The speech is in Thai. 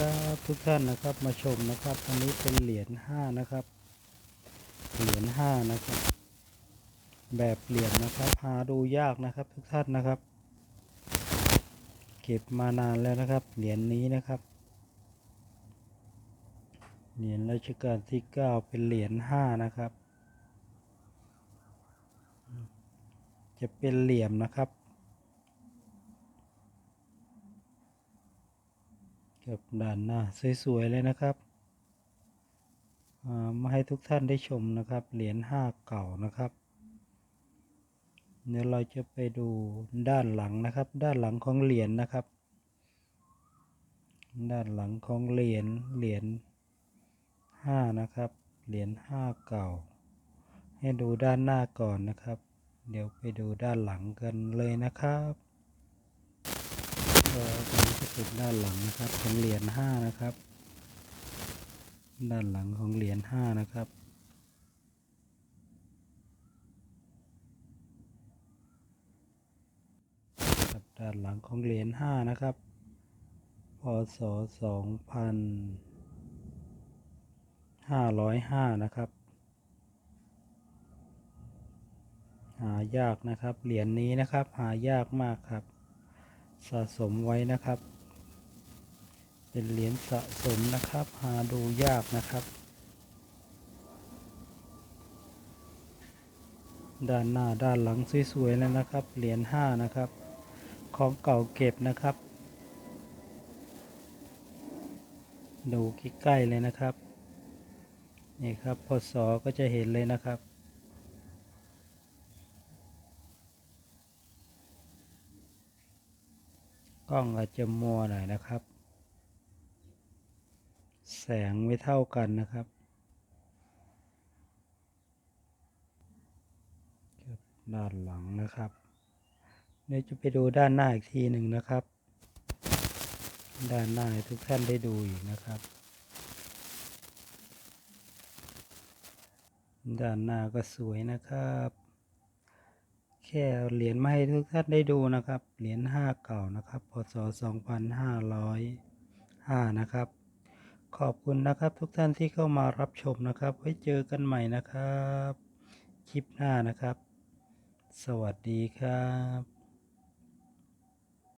ครับทุกท่านนะครับมาชมนะครับ อันนี้เป็นเหรียญห้านะครับ เหรียญห้านะครับ แบบเหรียญนะครับหาดูยากนะครับ ทุกท่านนะครับ เก็บมานานแล้วนะครับ เหรียญนี้นะครับเหรียญรัชกาลที่เก้าเป็นเหรียญห้านะครับ จะเป็นเหลี่ยมนะครับ กับด้านหน้าสวยๆเลยนะครับอ่ามาให้ทุกท่านได้ชมนะครับ เหรียญห้าเก่านะครับเดี๋ยวเราจะไปดูด้านหลังนะครับ ด้านหลังของเหรียญนะครับ ด้านหลังของเหรียญเหรียญห้านะครับ เหรียญห้าเก่า ให้ดูด้านหน้าก่อนนะครับ เดี๋ยวไปดูด้านหลังกันเลยนะครับ จะเป็นด้านหลังนะครับของเหรียญห้านะครับ ด้านหลังของเหรียญห้านะครับครับด้านหลังของเหรียญห้านะครับพศสองพันห้าร้อยห้านะครับ หายากนะครับ เหรียญนี้นะครับ หายากมากครับ สะสมไว้นะครับ เป็นเหรียญสะสมนะครับ หาดูยากนะครับ ด้านหน้าด้านหลังสวยๆแล้วนะครับ เหรียญห้านะครับ ของเก่าเก็บนะครับ ดูใกล้ๆเลยนะครับ นี่ครับพศก็จะเห็นเลยนะครับกล้องอาจจะมัวหน่อยนะครับ แสงไม่เท่ากันนะครับด้านหลังนะครับเดี๋ยวจะไปดูด้านหน้าอีกทีหนึ่งนะครับ ด้านหน้าให้ทุกท่านได้ดูอีกนะครับ ด้านหน้าก็สวยนะครับ แค่เหรียญมาให้ทุกท่านได้ดูนะครับ เหรียญห้าเก่านะครับ พศ2505นะครับ ขอบคุณนะครับทุกท่านที่เข้ามารับชมนะครับ ไว้เจอกันใหม่นะครับ คลิปหน้านะครับ สวัสดีครับ